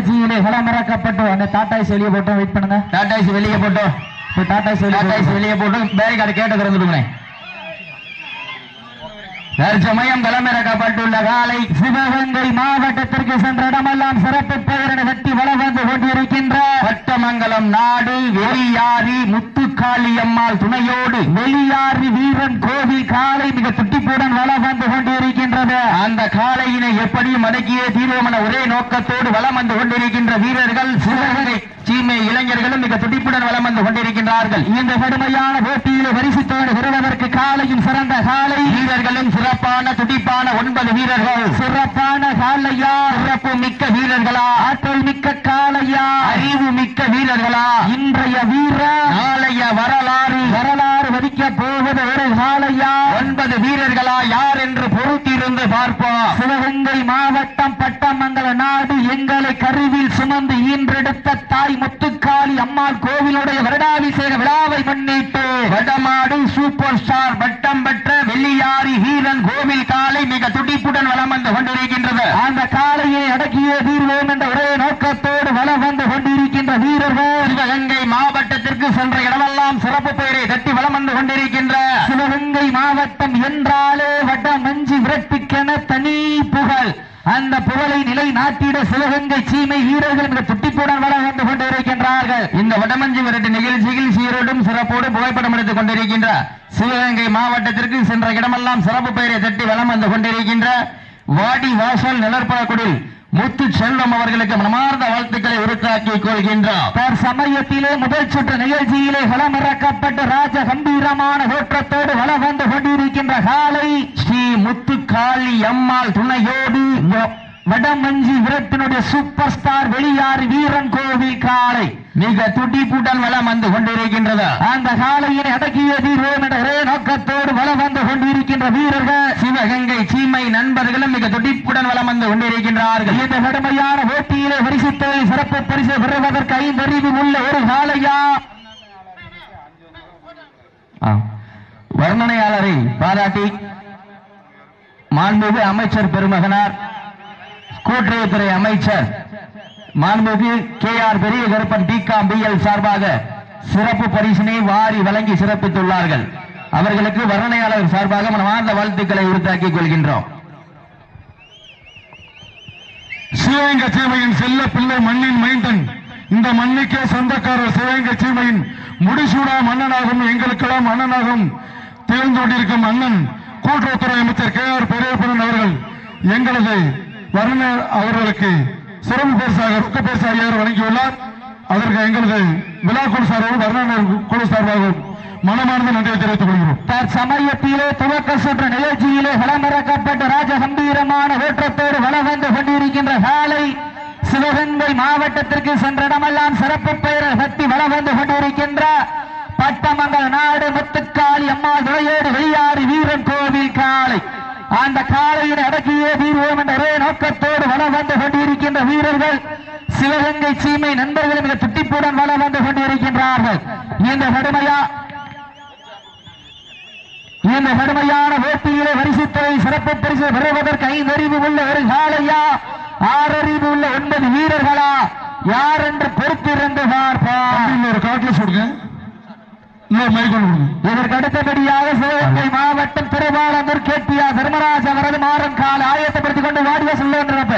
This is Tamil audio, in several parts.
நிகழ்ச்சியிலே களமிறக்கப்பட்டு அந்த டாட்டாய்ஸ் வெளியே போட்டோம் வெயிட் பண்ணுங்க. டாடாஸ் வெளியே போட்டோம் இப்போ வெளியே டாடாஸ் போட்டோம். வெளியே போட்டோம் பேரிகார்டு கேட்ட திறந்துடுங்களேன் தற்சமயம் களமிறக்கப்பட்டுள்ள காலை சிவகங்கை மாவட்டத்திற்கு சென்ற இடமெல்லாம் சிறப்பு பெயரிட வெட்டி வளம் வந்து கொண்டிருக்கின்ற பட்டமங்கலம் நாடு வெளியாரி முத்துக்காளி அம்மாள் துணையோடு வெளியாறு வீரன் கோவில் காலை மிக துட்டிப்புடன் வளம் வந்து கொண்டிருக்கின்றது. அந்த காளையினை எப்படியும் அடக்கியே தீர்வோம் என ஒரே நோக்கத்தோடு வலம் வந்து கொண்டிருக்கின்ற வீரர்கள் சிவகங்கை சீமை இளைஞர்களும் மிக துடிப்புடன் வலம் வந்து கொண்டிருக்கின்றார்கள். இந்த கடுமையான போட்டியிலே பரிசுத்தோடு வருவதற்கு காலையும் சிறந்த காலை. வீரர்களும் சிறப்பான துடிப்பான ஒன்பது வீரர்கள். சிறப்பான காலையா? சிறப்பு மிக்க வீரர்களா? ஆற்றல் மிக்க காலையா? அறிவு மிக்க வீரர்களா? இன்றைய வீர நாளைய வரலாறு. வரலாறு வதிக்க போவது ஒரு காலையா? ஒன்பது வீரர்களா? யார் என்று பொறுத்திருந்து பார்ப்போம். சிவகங்கை மாவட்டம் நாடு எங்களை கருவில் சுமந்து ஈன்றெடுத்த தாய் முத்துக்காளி அம்மாள் கோவிலுடைய வருடாபிஷேக விழாவை முன்னிட்டு வடமாடு சூப்பர் ஸ்டார் பட்டம் பெற்ற வெள்ளியாரி வீரன் கோவில் காலை மிக துடிப்புடன் வளம் வந்து கொண்டிருக்கின்றது. அந்த காளையை அடக்கிய தீர்வோம் என்ற ஒரே நோக்கத்தோடு வலம் வந்து கொண்டிருக்கின்ற வீரர்கள் சிவகங்கை மாவட்டத்திற்கு சென்ற இடமெல்லாம் சிறப்பு பெயரை தட்டி வளம் வந்து கொண்டிருக்கின்ற சிவகங்கை மாவட்டம் என்றாலே வட மஞ்சி விரட்டுக்கென தனி புகழ் அந்த புகழை நிலை நாட்டிட சிவகங்கை சீமை வீரர்கள் மிக துட்டிப்புடன் வளம் வந்து கொண்டிருக்கின்றார்கள். இந்த வடமஞ்சி விரட்டு நிகழ்ச்சியில் சீரோடும் சிறப்போடு புகைப்படம் எடுத்துக் கொண்டிருக்கின்ற சிவகங்கை மாவட்டத்திற்கு சென்ற இடமெல்லாம் சிறப்பு பெயரை தட்டி வலம் வந்து கொண்டிருக்கின்ற வாடி வாசல் நிலற்படக்குடில் முத்து செல்வம் அவர்களுக்கு மனமார்ந்த வாழ்த்துக்களை உருத்தாக்கிக் கொள்கின்றார் சமயத்திலே முதல் சுற்று நிகழ்ச்சியிலே களமிறக்கப்பட்டு ராஜ கம்பீரமான தோற்றத்தோடு வளம் வந்து கொண்டிருக்கின்ற காலை. ஸ்ரீ முத்துக்காளி அம்மாள் துணையோடு வடமஞ்சி விரட்டினுடைய சூப்பர் ஸ்டார் வெளியாறு வீரன் கோவில் காளை. மிக துடிப்புடன் வளம் வந்து கொண்டிருக்கின்றது. அந்த காலையினை அடக்கிய தீர்வோம் என்ற நோக்கத்தோடு வளம் வந்து கொண்டிருக்கின்ற வீரர்கள் சிவகங்கை சீமை நண்பர்களும் மிக துடிப்புடன் வளம் வந்து கொண்டிருக்கின்றார்கள். இந்த கடுமையான போட்டியிலே பரிசுத்தொகை சிறப்பு பரிசு பெறுவதற்கு ஐந்தறிவு உள்ள ஒரு காளையா? ஆ. வர்ணனையாளரை பாராட்டி மாண்புமிகு அமைச்சர் பெருமகனார் கூட்டுறவுத்துறை அமைச்சர் மாண்புமிகு கே ஆர் பெரிய கருப்பன் டிகாம் பிஎல் சார்பாக சிறப்பு பரிசினை வாரி வழங்கி சிறப்பித்துள்ளார்கள். அவர்களுக்கு வர்ணனையாளர் சார்பாக மனமார்ந்த வாழ்த்துக்களை உறுத்தாக்கிக் கொள்கின்றோம். சிவகங்க சீமையின் செல்ல பிள்ளை மண்ணின் மைந்தன். இந்த மண்ணுக்கே சொந்தக்காரர் சிவகங்க சீமையின் முடிசூடா மன்னனாகும் எங்களுக்கெல்லாம் மன்னனாகும் திகழ்ந்து கொண்டிருக்கும் அண்ணன். கூட்டுறவுத்துறை அமைச்சர் கே ஆர் பெரியப்பன் அவர்கள் எங்களது வர்ண அவர்களுக்கு சிறப்பு பேசாக ரொக்க பேசாரியார் வழங்கியுள்ளார். அதற்கு எங்களது விழா குழு சார்பாகவும் வர்ண குழு சார்பாகவும் மனமார்ந்த நன்றியை தெரிவித்துக் கொள்கிறோம். தற்சமயத்திலே துவக்க சுற்று நிகழ்ச்சியிலே களமிறக்கப்பட்ட ராஜ கம்பீரமான ஓட்டத்தோடு வந்து கொண்டிருக்கின்ற காலை சிவகங்கை மாவட்டத்திற்கு சென்றடமெல்லாம் சிறப்பு பெயரை சக்தி வளம் வந்து கொண்டிருக்கின்ற பட்டமங்கல நாடு முத்துக்காளி அம்மா துறையோடு வெளியாறு வீரன் கோவில் காளை. அந்த காளையின் அடக்கியே தீர்வோம் என்ற ஒரே நோக்கத்தோடு வளம் வந்து கொண்டிருக்கின்ற வீரர்கள் சிவகங்கை சீமை நண்பர்களும் மிக துட்டிப்புடன் வளம் வந்து கொண்டிருக்கின்றார்கள். இந்த கடுமையா இந்த கடுமையான போட்டியிலே வரிசைத்துறை சிறப்பு பரிசு பெறுவதற்கு ஐந்து அறிவு உள்ள ஒரு காலையா ஆறு அறிவு உள்ள ஒன்பது வீரர்களா? யார் என்று பொறுத்திருந்து பார்ப்போம். ஒரு காட்டில் கொடுங்க இதற்கு அடுத்தபடியாக சிவகங்கை மாவட்டம் திருவாளந்தூர் கேட்டியா தர்மராஜ் அவரது மாறன் கால ஆயத்தப்படுத்திக் கொண்டு வாடிய சொல்லுகின்றன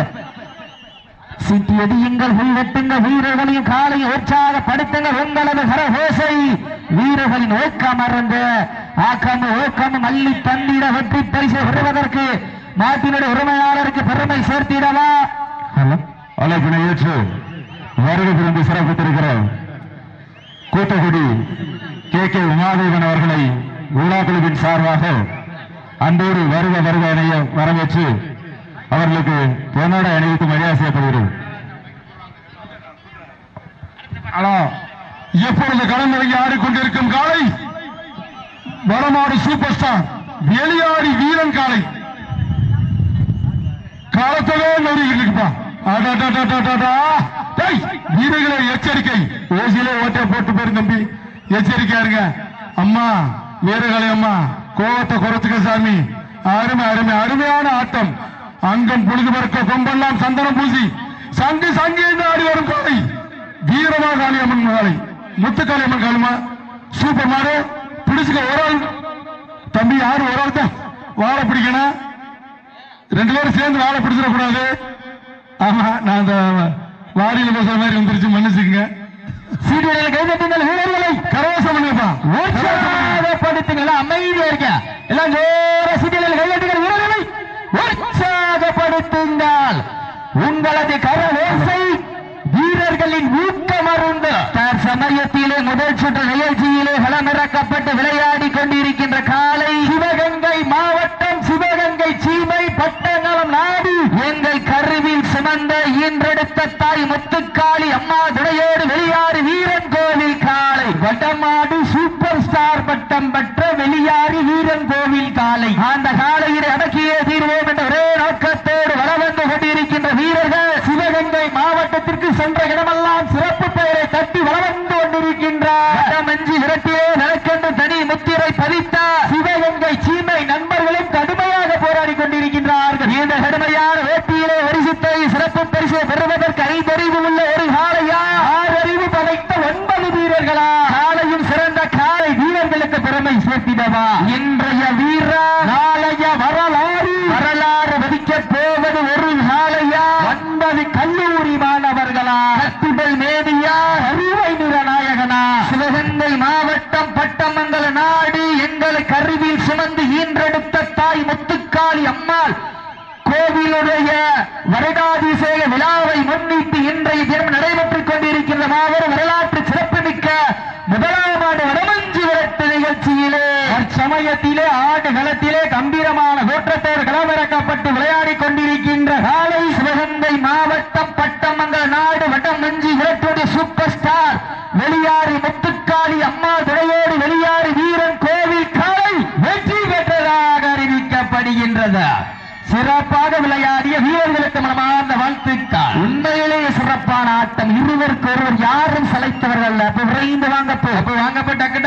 சிட்டியடி எங்கள் உள்வெட்டுங்க வீரர்களையும் காலையும் உற்சாகப்படுத்துங்க உங்களது கரகோசை. வீரர்களின் ஊக்கம் மறந்து ஆக்கமும் ஊக்கமும் அள்ளி தந்திட வெற்றி பரிசு பெறுவதற்கு நாட்டினுடைய உரிமையாளருக்கு பெருமை சேர்த்திடவா? அழைப்பினை ஏற்று வருகை புரிந்து சிறப்பித்திருக்கிறோம் கூத்தக்குடி கே கே உமாதேவன் அவர்களை விழா குழுவின் சார்பாக அன்போடு வருக வருக இணைய வரவேற்று அவர்களுக்கு பொன்னாடை அணிவித்து மரியாதை செய்யப்படுகிறது. ஆனா எப்பொழுது களமிறங்கி ஆடிக்கொண்டிருக்கும் காலை வடமாடு சூப்பர் ஸ்டார் வெளியாடி வீரன் காலை காலத்தவே நொறுகிட்டு வீரர்களை எச்சரிக்கை. ஓசியில ஓட்டை போட்டு போயிரு தம்பி. எச்சரிக்கையா இருங்க. அம்மா வீரர்களை அம்மா கோபத்தை குறைச்சுக்க சாமி. அருமை அருமை அருமையான ஆட்டம். அங்கம் புழுது பறக்க கொம்பெல்லாம் சந்தனம் பூசி சங்கு சங்கு என்று ஆடி முத்துக்காளியம்மன் காலை முத்துக்காளியம்மன் காலமா சூப்பர் மாடு. பிடிச்சுக்க ஒரு ஆள். தம்பி யாரு? ஒரு ஆள் தான். வாழை பிடிக்கணும். ரெண்டு பேரும் சேர்ந்து வாழை பிடிச்சிடக்கூடாது. ஆமா நான் அந்த வாரியில் பேசுற மாதிரி வந்துருச்சு மன்னிச்சுக்கங்க. எல்லாம் சிதிலில் சீடியில் கைதட்டுங்கள் வீரர்களை உற்சாகப்படுத்துங்கள். உங்களது கரவேசை வீரர்களின் ஊக்கமருந்து சமயத்திலே முதல் சுற்று நிகழ்ச்சியிலே களமிறக்கப்பட்டு விளையாடி கொண்டிருக்கின்ற காலை சிவகங்கை மாவட்டம் சிவகங்கை சீமை பட்டங்களம் நாடு. எங்கள் கருவில் சுமந்த ஈன்றெடுத்த தாய் முத்துக்காளி அம்மா துணையோடு வெளியாறு வீரன் கோவில் காலை வட்டமாடு சூப்பர் ஸ்டார் பட்டம் பெற்ற வெளியாறு வீரன் கோவில் காலை. அந்த காலையில் அடக்கிய தீர்வோம் என்ற ஒரே நோக்கத்தோடு வளம் வந்து கொண்டிருக்கின்ற வீரர்கள் சிவகங்கை மாவட்டத்திற்கு சென்ற இடமெல்லாம் சிறப்பு பெயரை தட்டி வளம் வந்து கொண்டிருக்கின்றார் மஞ்சி விரட்டியே நடக்கின்ற தனி முத்திரை பதித்த சிவகங்கை சீமை நண்பர்களும் கடுமையாக போராடி கொண்டிருக்கின்றார்கள் இந்த கடுமையான வேட்டியிலே வரிசத்தை சிறப்பு பரிசு பெறுவதற்கு ஐந்தறிவு உள்ள ஒரு காலையா ஆறறிவு படைத்த ஒன்பது வீரர்களா காலையும் சிறந்த காலை வீரர்களுக்கு பெருமை சேர்த்திடவா இன்றைய வீரா நாளைய வரலாறு வரலாறு வதிக்கப் போவது ஒரு காலையா ஒன்பது கல்லூரி மாணவர்களா கத்துடல் மேதியா அறிவை நிறநாயகனா சிவகங்கை மாவட்டம் பட்டமங்கல நாடு எங்கள் கருவில் சுமந்து ஈன்றெடுத்த தாய் முத்துக்காளி அம்மாள் கோவிலுடைய வருடாதிசேக விழாவை முன்னிட்டு இன்றைய தினம் நடைபெற்றுக் கொண்டிருக்கின்ற மாபெரும் வரலாற்று சிறப்புமிக்க முதலாம் ஆண்டு வடமஞ்சு விரட்டு நிகழ்ச்சியிலே சமயத்திலே ஆடு களத்திலே கம்பீரமான தோற்றத்தோடு களமிறக்கப்பட்டு விளையாடி கொண்டிருக்கின்ற காலை சிவகங்கை மாவட்டம் பட்டமங்கல் நாடு வட்டம் மஞ்சி விரட்டுடைய சூப்பர் ஸ்டார் வெளியாறு முத்துக்காளி அம்மா துணையோடு வெளியாறு வீரன் கோவில் காலை வெற்றி பெற்றதாக அறிவிக்கப்படுகின்றது. சிறப்பாக விளையாடிய வீரர்களுக்கு மனமார்ந்த வாழ்த்துக்கள். உண்மையிலேயே சிறப்பான ஆட்டம். இருவருக்கு ஒருவர் யாரும் சளைத்தவர்கள் அல்ல. அப்ப விரைந்து வாங்க போ வாங்க டக்கு